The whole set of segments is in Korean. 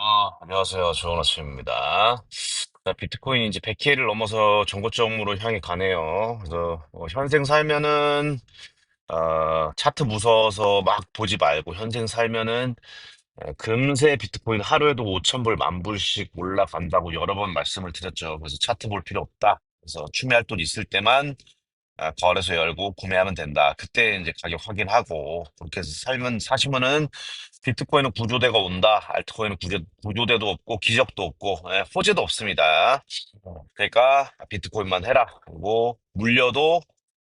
아, 안녕하세요. 좋은 아침입니다. 자, 비트코인이 이제 100K를 넘어서 정고점으로 향해 가네요. 그래서 어, 현생 살면은 어, 차트 무서워서 막 보지 말고 현생 살면은 어, 금세 비트코인 하루에도 5천불, 만 불씩 올라간다고 여러 번 말씀을 드렸죠. 그래서 차트 볼 필요 없다. 그래서 돈 있을 때만 아, 거래소 열고 구매하면 된다. 그때 이제 가격 확인하고 그렇게 해서 살면 사시면은 비트코인은 구조대가 온다. 알트코인은 구조, 구조대도 없고 기적도 없고 예, 호재도 없습니다. 어, 그러니까 비트코인만 해라. 그리고 물려도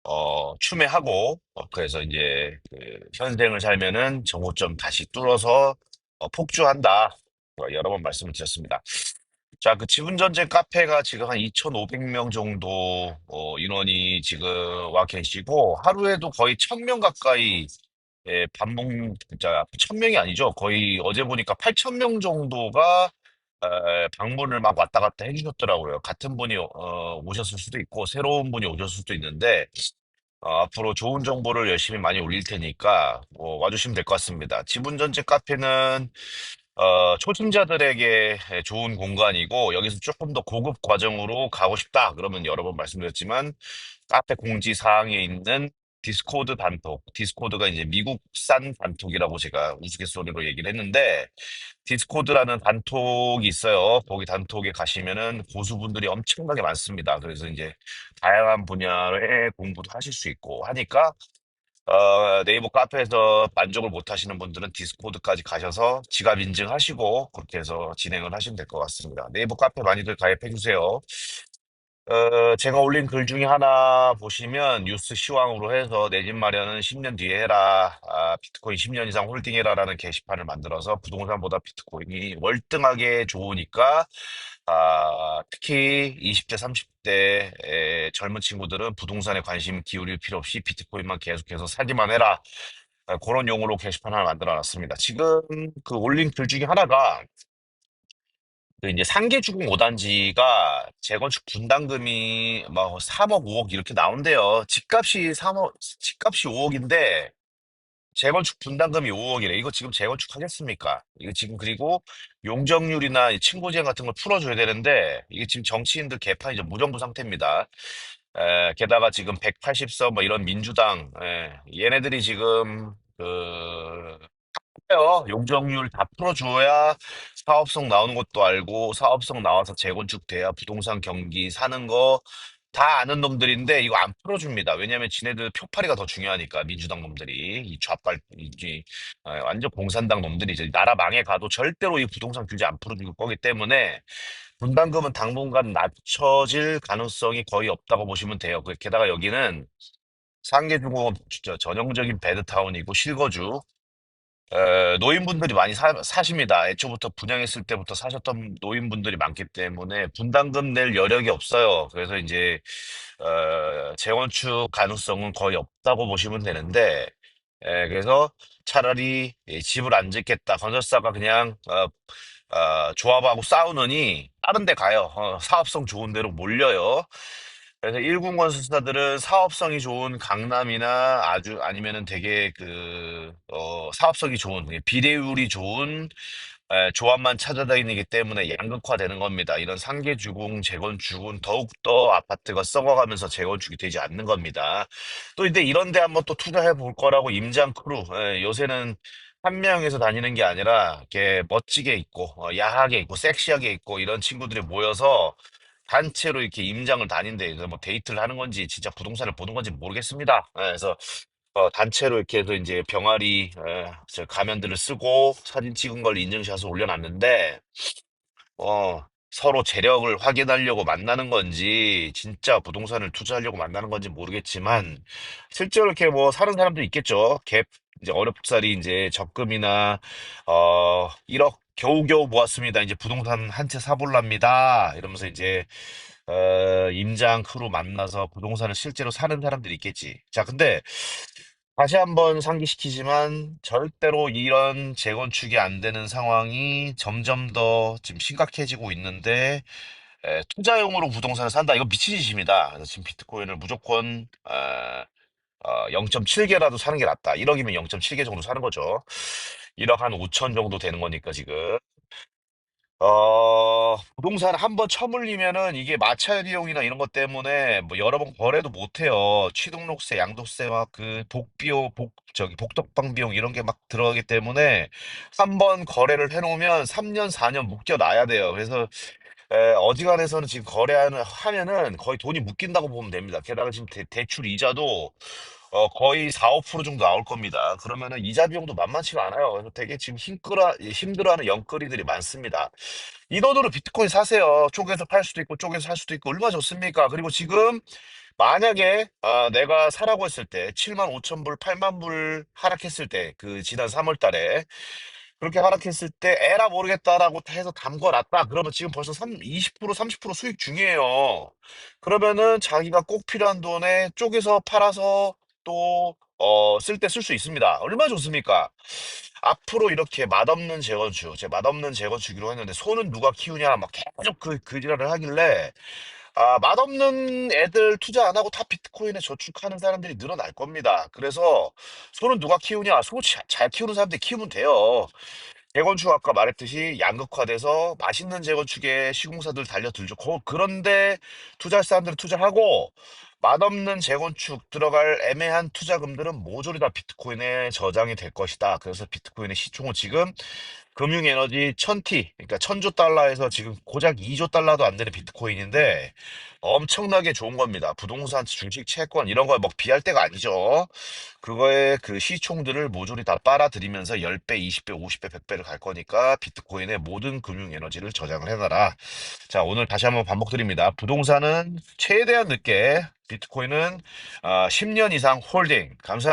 어, 추매하고 어, 그래서 이제 그 현생을 살면은 정고점 다시 뚫어서 어, 폭주한다. 어, 여러 번 말씀을 드렸습니다. 자, 그 지분전쟁 카페가 지금 한 2,500명 정도 어, 인원이 지금 와 계시고 하루에도 거의 1,000명 가까이 예, 반복 진짜 1,000명이 아니죠. 거의 어제 보니까 8,000명 정도가 에, 방문을 막 왔다 갔다 해주셨더라고요. 같은 분이 어, 오셨을 수도 있고 새로운 분이 오셨을 수도 있는데 어, 앞으로 좋은 정보를 열심히 많이 올릴 테니까 뭐 와주시면 될 것 같습니다. 지분전쟁 카페는 어, 초심자들에게 좋은 공간이고, 여기서 조금 더 고급 과정으로 가고 싶다. 그러면 여러 번 말씀드렸지만, 카페 공지 사항에 있는 디스코드 단톡. 디스코드가 이제 미국산 단톡이라고 제가 우스갯소리로 얘기를 했는데, 디스코드라는 단톡이 있어요. 거기 단톡에 가시면은 고수분들이 엄청나게 많습니다. 그래서 이제 다양한 분야의 공부도 하실 수 있고 하니까 어, 네이버 카페에서 만족을 못 하시는 분들은 디스코드까지 가셔서 지갑 인증하시고 그렇게 해서 진행을 하시면 될 것 같습니다. 네이버 카페 많이들 가입해 주세요. 어, 제가 올린 글 중에 하나 보시면 뉴스 시황으로 해서 내 집 마련은 10년 뒤에 해라. 아, 비트코인 10년 이상 홀딩해라라는 게시판을 만들어서 부동산보다 비트코인이 월등하게 좋으니까 아, 특히 20대, 30대 젊은 친구들은 부동산에 관심 기울일 필요 없이 비트코인만 계속해서 사기만 해라. 아, 그런 용어로 게시판 하나 만들어 놨습니다. 지금 그 올린 글 중에 하나가 그 이제 상계주공 5단지가 재건축 분담금이 막 3억, 5억 이렇게 나온대요. 집값이 3억, 집값이 5억인데 재건축 분담금이 5억이래. 이거 지금 재건축 하겠습니까? 이거 지금 그리고 용적률이나 이 친고제한 같은 걸 풀어줘야 되는데 이게 지금 정치인들 개판이 좀 무정부 상태입니다. 에, 게다가 지금 180석 뭐 이런 민주당 에, 얘네들이 지금 그 용적률 다 풀어줘야 사업성 나오는 것도 알고 사업성 나와서 재건축 돼야 부동산 경기 사는 거 다 아는 놈들인데 이거 안 풀어줍니다. 왜냐하면 지네들 표파리가 더 중요하니까 민주당 놈들이 이 좌빨 이 어, 완전 공산당 놈들이 이제 나라 망해 가도 절대로 이 부동산 규제 안 풀어줄 거기 때문에 분담금은 당분간 낮춰질 가능성이 거의 없다고 보시면 돼요. 그- 게다가 여기는 상계중공업 전형적인 배드타운이고 실거주 에, 노인분들이 많이 사, 사십니다. 애초부터 분양했을 때부터 사셨던 노인분들이 많기 때문에 분담금 낼 여력이 없어요. 그래서 이제 어, 재건축 가능성은 거의 없다고 보시면 되는데, 에, 그래서 차라리 이 집을 안 짓겠다. 건설사가 그냥 어, 어, 조합하고 싸우느니 다른 데 가요. 어, 사업성 좋은 데로 몰려요. 그래서 일군 건설사들은 사업성이 좋은 강남이나 아주 아니면은 되게 그, 어, 사업성이 좋은, 비례율이 좋은 에, 조합만 찾아다니기 때문에 양극화되는 겁니다. 이런 상계 주공, 재건축은 더욱더 아파트가 썩어가면서 재건축이 되지 않는 겁니다. 또 근데 이런 데 한번 또 투자해 볼 거라고 임장 크루, 에, 요새는 한 명에서 다니는 게 아니라 이렇게 멋지게 있고 어, 야하게 있고 섹시하게 있고 이런 친구들이 모여서 단체로 이렇게 임장을 다닌데 이제 뭐 데이트를 하는 건지 진짜 부동산을 보는 건지 모르겠습니다. 예, 그래서 어, 단체로 이렇게 해서 이제 병아리 예, 저 가면들을 쓰고 사진 찍은 걸 인증샷을 올려놨는데 어, 서로 재력을 확인하려고 만나는 건지, 진짜 부동산을 투자하려고 만나는 건지 모르겠지만, 실제로 이렇게 뭐 사는 사람도 있겠죠. 갭, 이제 어렵사리 이제 적금이나, 어, 1억 겨우겨우 모았습니다. 이제 부동산 한 채 사볼랍니다. 이러면서 이제, 어, 임장 크루 만나서 부동산을 실제로 사는 사람들이 있겠지. 자, 근데 다시 한번 상기시키지만 절대로 이런 재건축이 안 되는 상황이 점점 더 지금 심각해지고 있는데 에, 투자용으로 부동산을 산다. 이거 미친 짓입니다. 그래서 지금 비트코인을 무조건 어, 어, 0.7개라도 사는 게 낫다. 1억이면 0.7개 정도 사는 거죠. 1억 한 5천 정도 되는 거니까 지금. 어, 부동산 한 번 처물리면은 이게 마찰 비용이나 이런 것 때문에 뭐 여러 번 거래도 못 해요. 취등록세, 양도세 막 그 복비용, 복, 저기 복덕방 비용 이런 게 막 들어가기 때문에 한 번 거래를 해 놓으면 3년, 4년 묶여 놔야 돼요. 그래서 에, 어지간해서는 지금 거래하는 하면은 거의 돈이 묶인다고 보면 됩니다. 게다가 지금 대, 출 이자도 어, 거의 4, 5% 정도 나올 겁니다. 그러면은 이자 비용도 만만치가 않아요. 그래서 되게 지금 힘끌어, 힘들어하는 영끌이들이 많습니다. 이 돈으로 비트코인 사세요. 쪼개서 팔 수도 있고 쪼개서 살 수도 있고 얼마나 좋습니까? 그리고 지금 만약에 아, 내가 사라고 했을 때 7만 5천 불, 8만 불 하락했을 때 그 지난 3월 달에 그렇게 하락했을 때 에라 모르겠다라고 해서 담궈놨다. 그러면 지금 벌써 3, 20% 30% 수익 중이에요. 그러면은 자기가 꼭 필요한 돈에 쪼개서 팔아서 또 어, 쓸 때 쓸 수 있습니다. 얼마나 좋습니까? 앞으로 이렇게 맛없는 재건축, 제 맛없는 재건축이라고 했는데 소는 누가 키우냐 막 계속 그, 그 지랄을 하길래 아, 맛없는 애들 투자 안 하고 다 비트코인에 저축하는 사람들이 늘어날 겁니다. 그래서 소는 누가 키우냐? 소 잘 키우는 사람들이 키우면 돼요. 재건축 아까 말했듯이 양극화돼서 맛있는 재건축에 시공사들 달려들죠. 거- 그런데 투자할 사람들은 투자하고 맛없는 재건축 들어갈 애매한 투자금들은 모조리 다 비트코인에 저장이 될 것이다. 그래서 비트코인의 시총은 지금 금융에너지 천티, 그러니까 천조 달러에서 지금 고작 2조 달러도 안 되는 비트코인인데 엄청나게 좋은 겁니다. 부동산, 주식, 채권 이런 거에 뭐 비할 때가 아니죠. 그거에 그 시총들을 모조리 다 빨아들이면서 10배, 20배, 50배, 100배를 갈 거니까 비트코인의 모든 금융에너지를 저장을 해놔라. 자, 오늘 다시 한번 반복드립니다. 부동산은 최대한 늦게, 비트코인은 아, 10년 이상 홀딩. 감사합니다.